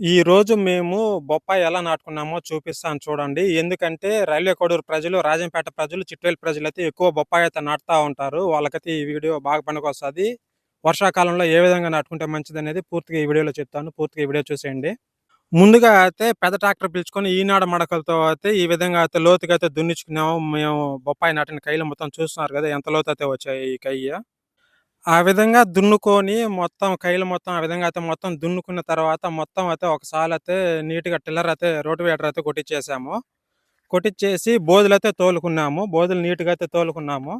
ఈ రోజు మేము బొప్పాయి ఎలా నాటుకున్నామో చూపిస్తాను చూడండి. ఎందుకంటే రైల్వే కోడూరు ప్రజలు, రాజంపేట ప్రజలు, చిట్వేలు అయితే ఎక్కువ బొప్పాయి అయితే నాటుతా ఉంటారు. వాళ్ళకైతే ఈ వీడియో బాగా పనికొస్తుంది వర్షాకాలంలో ఏ విధంగా నాటుకుంటే మంచిదనేది పూర్తిగా ఈ వీడియోలో చెప్తాను. పూర్తిగా ఈ వీడియో చూసేయండి. ముందుగా అయితే పెద్ద ట్రాక్టర్ పిలుచుకొని ఈనాడ మడకలతో అయితే ఈ విధంగా అయితే లోతుగా అయితే దున్నించుకున్నాము. మేము బొప్పాయి నాటిన కైలు మొత్తం చూస్తున్నారు కదా! ఎంత లోతైతే వచ్చాయి ఈ కయ్య. ఆ విధంగా దున్నుకొని మొత్తం కైలు మొత్తం ఆ విధంగా అయితే మొత్తం దున్నుకున్న తర్వాత మొత్తం అయితే ఒకసారి అయితే నీట్‌గా టిల్లర్ అయితే రోటివేటర్ అయితే కొట్టిచ్చేసాము. కొట్టిచ్చేసి అయితే తోలుకున్నాము. బోధులు నీట్‌గా అయితే తోలుకున్నాము.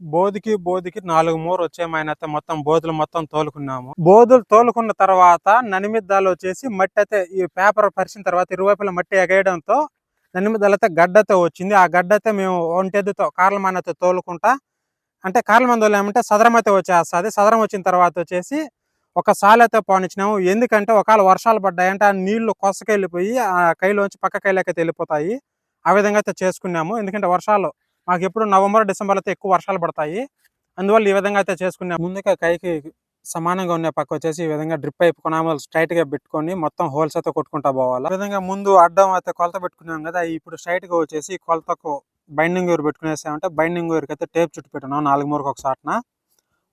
బోధికి బోధికి నాలుగు మూరు 4 అయితే మొత్తం బోధులు మొత్తం తోలుకున్నాము. బోధులు తోలుకున్న తర్వాత ననిమిదాలు వచ్చేసి మట్టి అయితే ఈ పేపర్ పరిచిన తర్వాత ఇరువైపులా మట్టి ఎగేయడంతో ననిమిద్దాలు అయితే గడ్డతో వచ్చింది. ఆ గడ్డతో మేము ఒంటెద్దుతో కార్లమానతో తోలుకుంటా అంటే కార్లమాన ఏమంటే సదరం అయితే వచ్చేస్తుంది సదరం వచ్చిన తర్వాత వచ్చేసి ఒక సాలైతే పోనిచ్చినాము. ఎందుకంటే ఒకవేళ వర్షాలు పడ్డాయంటే ఆ నీళ్ళు కొసకెళ్ళిపోయి ఆ కైలోంచి పక్క కైలోకైతే వెళ్ళిపోతాయి. ఆ విధంగా అయితే చేసుకున్నాము. ఎందుకంటే వర్షాలు మాకు ఎప్పుడు నవంబర్, డిసెంబర్‌లో అయితే ఎక్కువ వర్షాలు పడతాయి. అందువల్ల ఈ విధంగా అయితే చేసుకున్నాము. ముందుగా కైకి సమానంగా ఉన్న పక్క వచ్చేసి ఈ విధంగా డ్రిప్ పైప్ కొనామలు స్ట్రైట్‌గా పెట్టుకొని మొత్తం హోల్స్ అయితే కొట్టుకుంటా పోవాలి ఈ విధంగా ముందు అడ్డం అయితే కొలత పెట్టుకున్నాం కదా! ఇప్పుడు స్ట్రైట్‌గా వచ్చేసి కొలతకు బైండింగ్ వేరు పెట్టుకునేసామంటే బైండింగ్ వైర్‌కైతే టేప్ చుట్టూ పెట్టినాం నాలుగు మూరకు ఒక సాటున.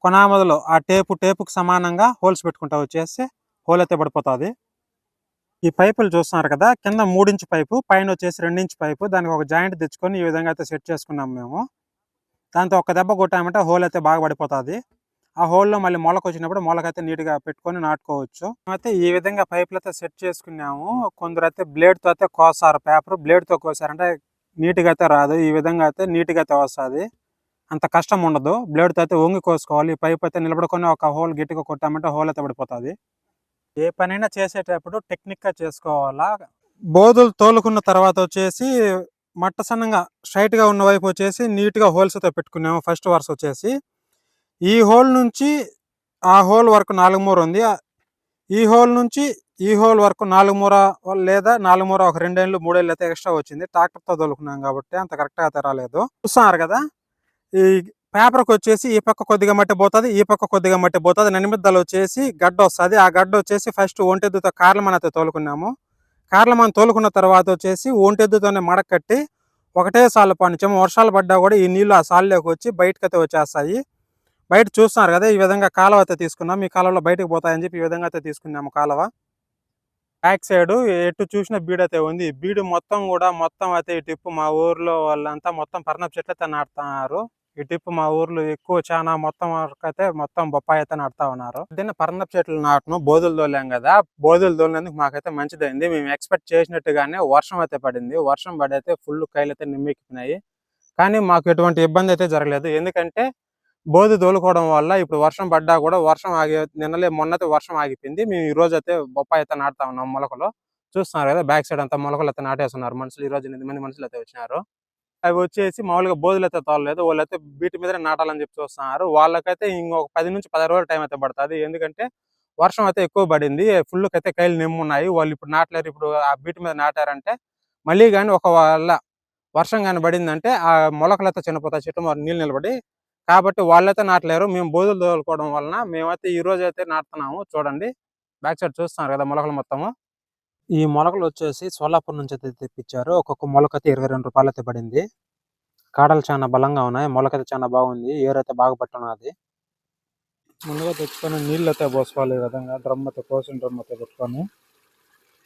కొనామదులో ఆ టేపు టేపుకు సమానంగా హోల్స్ పెట్టుకుంటా వచ్చేసి హోల్ అయితే పడిపోతాది. ఈ పైపులు చూస్తున్నారు కదా! కింద 3 పైపు పైన వచ్చేసి రెండించు పైపు దానికి ఒక జాయింట్ తెచ్చుకొని ఈ విధంగా అయితే సెట్ చేసుకున్నాం మేము. దాంతో ఒక దెబ్బ కొట్టామంటే హోల్ అయితే బాగా పడిపోతాది. ఆ హోల్‌లో మళ్ళీ మొలకొచ్చినప్పుడు మొలకైతే నీట్‌గా పెట్టుకొని నాటుకోవచ్చు. అయితే ఈ విధంగా పైపులైతే సెట్ చేసుకున్నాము. కొందరు అయితే బ్లేడ్‌తో అయితే కోసారు పేపర్. బ్లేడ్‌తో కోసారంటే నీట్‌గా అయితే రాదు. ఈ విధంగా అయితే నీట్‌గా అయితే వస్తుంది అంత కష్టం ఉండదు. బ్లేడ్‌తో అయితే వంగి కోసుకోవాలి. ఈ పైప్ అయితే నిలబడుకొని ఒక హోల్ గట్టిగా కొట్టామంటే హోల్ అయితే పడిపోతుంది ఏ పనైనా చేసేటప్పుడు టెక్నిక్‌గా చేసుకోవాలా. బోధులు తోలుకున్న తర్వాత వచ్చేసి మట్ట సన్నంగా స్ట్రైట్గా ఉన్న వైపు వచ్చేసి నీట్‌గా హోల్స్ అయితే పెట్టుకున్నాము. ఫస్ట్ వరుస వచ్చేసి. ఈ హోల్ నుంచి ఆ హోల్ వరకు నాలుగు మూర ఉంది. ఈ హోల్ నుంచి ఈ హోల్ వరకు నాలుగు మూర లేదా నాలుగు మూర ఒక రెండేళ్ళు మూడేళ్ళు అయితే ఎక్స్ట్రా వచ్చింది. ట్రాక్టర్‌తో తోలుకున్నాం కాబట్టి అంత కరెక్ట్‌గా అయితే రాలేదు. చూస్తున్నారు కదా! ఈ పేపర్‌కి వచ్చేసి ఈ పక్క కొద్దిగా మట్టి పోతుంది ఈ పక్క కొద్దిగా మట్టి పోతుంది నిమిద్దలు వచ్చేసి గడ్డ వస్తుంది ఆ గడ్డ వచ్చేసి ఫస్ట్ ఒంటెద్దుతో కార్లమాన అయితే తోలుకున్నాము. కార్లమాన తోలుకున్న తర్వాత వచ్చేసి ఒంటెద్దుతోనే మడక కట్టి ఒకటే సాలు పండించాము వర్షాలు పడ్డా కూడా ఈ నీళ్ళు ఆ సాల్లోకి వచ్చి బయటకైతే వచ్చేస్తాయి. బయట చూస్తున్నారు కదా! ఈ విధంగా కాలువ అయితే తీసుకున్నాం. ఈ కాలువలో బయటకు పోతాయని చెప్పి ఈ విధంగా అయితే తీసుకున్నాము కాలువ. బ్యాక్ సైడ్ ఎటు చూసినా అయితే ఉంది. ఈ బీడు మొత్తం కూడా మొత్తం అయితే ఈ టిప్పు మా ఊర్లో వాళ్ళంతా మొత్తం పర్ణపు చెట్లు అయితే నాటుతున్నారు. ఈ టిప్పు మా ఊర్లో ఎక్కువ చానా మొత్తం వరకు అయితే మొత్తం బొప్పాయి అయితే నాటుతా ఉన్నారు. దీన్ని పర్నపు చెట్లు నాటును బోధులు తోలాం కదా! బోధులు దోలినందుకు మాకైతే మంచిదైంది. మేము ఎక్స్‌పెక్ట్ చేసినట్టుగానే వర్షం అయితే పడింది. వర్షం పడి అయితే ఫుల్ కైలైతే నిమ్మెక్కినాయి. కానీ మాకు ఎటువంటి ఇబ్బంది అయితే జరగలేదు. ఎందుకంటే బోధి తోలుకోవడం వల్ల ఇప్పుడు వర్షం పడ్డా కూడా వర్షం ఆగి నిన్నలే మొన్నతే వర్షం ఆగిపోయింది. మేము ఈ రోజు అయితే బొప్పాయి అయితే నాటుతా ఉన్నాం మొలకలు. చూస్తున్నారు కదా! బ్యాక్ సైడ్ అంతా మొలకలు అయితే నాటేస్తున్నారు మనుషులు. ఈరోజు ఎనిమిది మంది మనుషులు అయితే వచ్చినారు. అవి వచ్చేసి మామూలుగా బోధులైతే తోలలేదు. వాళ్ళైతే వీటి మీదనే నాటాలని చెప్పి చూస్తున్నారు. వాళ్ళకైతే ఇంకొక 10-15 రోజులు టైం అయితే పడుతుంది ఎందుకంటే వర్షం అయితే ఎక్కువ పడింది. ఫుల్‌కైతే కైలు నిమ్మున్నాయి. వాళ్ళు ఇప్పుడు నాటలేరు. ఇప్పుడు ఆ బీటు మీద నాటారంటే మళ్ళీ కానీ ఒకవేళ వర్షం కానీ పడిందంటే ఆ మొలకలతో చనిపోతాయి. చెట్టు మరి నీళ్ళు నిలబడి. కాబట్టి వాళ్ళైతే నాటలేరు. మేము బోధులు తోలుకోవడం వలన మేమైతే ఈ అయితే నాటుతున్నాము. చూడండి. బ్యాక్ సైడ్ చూస్తున్నారు కదా! మొలకలు మొత్తము. ఈ మొలకలు వచ్చేసి సోలాపూర్ నుంచి అయితే తెప్పించారు. ఒక్కొక్క మొలకత ఇరవై రెండు రూపాయలు అయితే పడింది. కాడలు చానా బలంగా ఉన్నాయి. మొలక అయితే చాలా బాగుంది. ఏరైతే బాగా పట్టున్నది. ముందుగా తెచ్చుకొని నీళ్ళైతే పోసుకోవాలి ఈ విధంగా డ్రమ్ అయితే కోసిన డ్రమ్ అయితే పెట్టుకొని.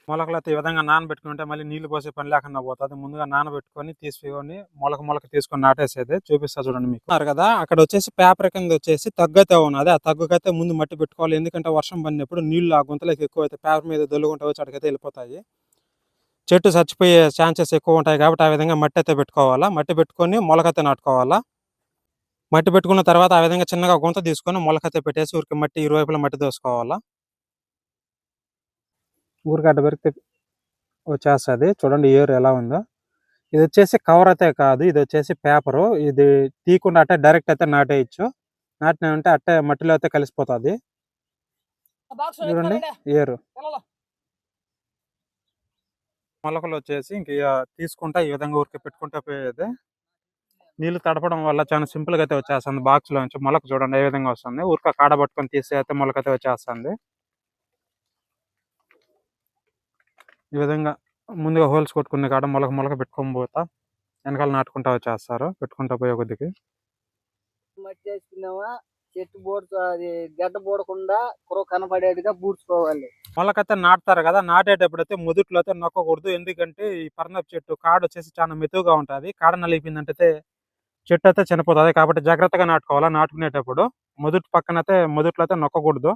మొలకలైతే ఈ విధంగా నానబెట్టుకుంటే మళ్ళీ నీళ్ళు పోసే పని లేకుండా పోతుంది ముందుగా నానబెట్టుకొని తీసుకొని మొలక మొలక తీసుకొని నాటేసేది. చూపిస్తా చూడండి మీకు. కదా! అక్కడ వచ్చేసి పేపర్ కింద వచ్చేసి తగ్గు అయితే ఉన్నది. ఆ తగ్గుకైతే ముందు మట్టి పెట్టుకోవాలి. ఎందుకంటే వర్షం పడినప్పుడు నీళ్ళు ఆ గుంతలో ఎక్కువ అయితే పేపర్ మీద దొల్లుకుంటా వచ్చి అక్కడికైతే వెళ్ళిపోతాయి. చెట్టు చచ్చిపోయే ఛాన్సెస్ ఎక్కువ ఉంటాయి కాబట్టి ఆ విధంగా మట్టి అయితే పెట్టుకోవాలా. మట్టి పెట్టుకొని మొలకైతే నాటుకోవాలా. మట్టి పెట్టుకున్న తర్వాత ఆ విధంగా చిన్నగా గుంత తీసుకొని మొలకైతే పెట్టేసి ఊరికి మట్టి ఇరువైపులా మట్టి దోసుకోవాలా ఊరికే అడ్డ పెరిగితే వచ్చేస్తది. చూడండి ఏరు ఎలా ఉందో. ఇది వచ్చేసి కవర్ అయితే కాదు. ఇది వచ్చేసి పేపరు. ఇది తీయకుండా అట్టే డైరెక్ట్ అయితే నాటేయొచ్చు. నాటినామంటే అట్టే మట్టిలో అయితే కలిసిపోతాది. చూడండి ఏరు. మొలకలు వచ్చేసి ఇంక తీసుకుంటా ఈ విధంగా ఊరికే పెట్టుకుంటా పోయేదే. నీళ్ళు తడపడం వల్ల చాలా సింపుల్‌గా అయితే వచ్చేస్తుంది బాక్స్‌లోంచి. మొలక చూడండి ఏ విధంగా వస్తుంది. ఊరికే కాడ పట్టుకొని తీస్తే అయితే మొలకైతే వచ్చేస్తుంది. ఈ విధంగా ముందుగా హోల్స్ కొట్టుకునే కాడ మొలక మొలక పెట్టుకొని పోతా. వెనకాల నాటుకుంటా వచ్చేస్తారు. పెట్టుకుంటా పోయే కొద్దికి. మట్టి వేసుకున్నామా చెట్టు బోడు అది గడ్డ బోడకుండా కుర కనపడేట్టుగా పూడ్చుకోవాలి మొలకైతే నాటుతారు కదా నాటేటప్పుడు అయితే మొదట్లో అయితే నొక్కకూడదు. ఎందుకంటే ఈ పర్నప్ చెట్టు కాడ వచ్చేసి చాలా మెతుగా ఉంటుంది. కాడ నలిపిందంటే చెట్టు అయితే చనిపోతుంది. కాబట్టి జాగ్రత్తగా నాటుకోవాలా? నాటుకునేటప్పుడు మొదటి పక్కన అయితే మొదట్లో అయితే నొక్కకూడదు.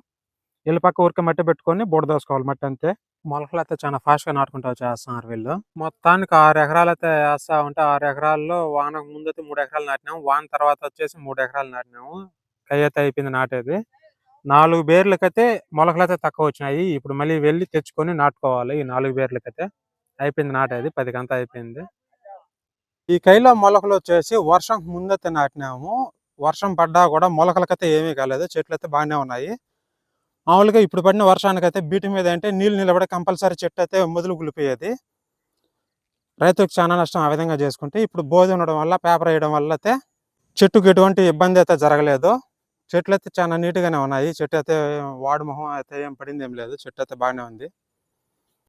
వీళ్ళ పక్క ఊరికే మట్టి పెట్టుకొని బోడ దోసుకోవాలి మట్టి అంతే. మొలకలు అయితే చాలా ఫాస్ట్గా నాటుకుంటా చేస్తున్నారు వీళ్ళు. మొత్తానికి ఆరు ఎకరాలు అయితే వేస్తా ఉంటే ఆరు ఎకరాల్లో వానకు ముందు అయితే మూడు ఎకరాలు నాటినాము. వాన తర్వాత వచ్చేసి మూడు ఎకరాలు నాటినాము. కై అయితే అయిపోయింది నాటేది. నాలుగు బేర్లకైతే మొలకలు అయితే తక్కువ వచ్చినాయి. ఇప్పుడు మళ్ళీ వెళ్ళి తెచ్చుకొని నాటుకోవాలి. ఈ నాలుగు బేర్లకైతే అయిపోయింది నాటేది. పది గంట అయిపోయింది. ఈ కైలో మొలకలు వచ్చేసి వర్షం ముందైతే నాటినాము. వర్షం పడ్డా కూడా మొలకలకైతే ఏమీ కాలేదు. చెట్లు అయితే బాగానే ఉన్నాయి. మామూలుగా ఇప్పుడు పడిన వర్షానికైతే బీటి మీద అంటే నీళ్ళు నిలబడి కంపల్సరీ చెట్టు అయితే మొదలు గులిపోయేది. రైతుకు చాలా నష్టం ఆ విధంగా చేసుకుంటే ఇప్పుడు బోధి ఉండడం వల్ల పేపర్ వేయడం వల్ల అయితే చెట్టుకు ఎటువంటి ఇబ్బంది అయితే జరగలేదు. చెట్లు అయితే చాలా నీట్గానే ఉన్నాయి. చెట్టు అయితే వాడు మొహం అయితే ఏం పడింది ఏం లేదు. చెట్టు అయితే బాగానే ఉంది.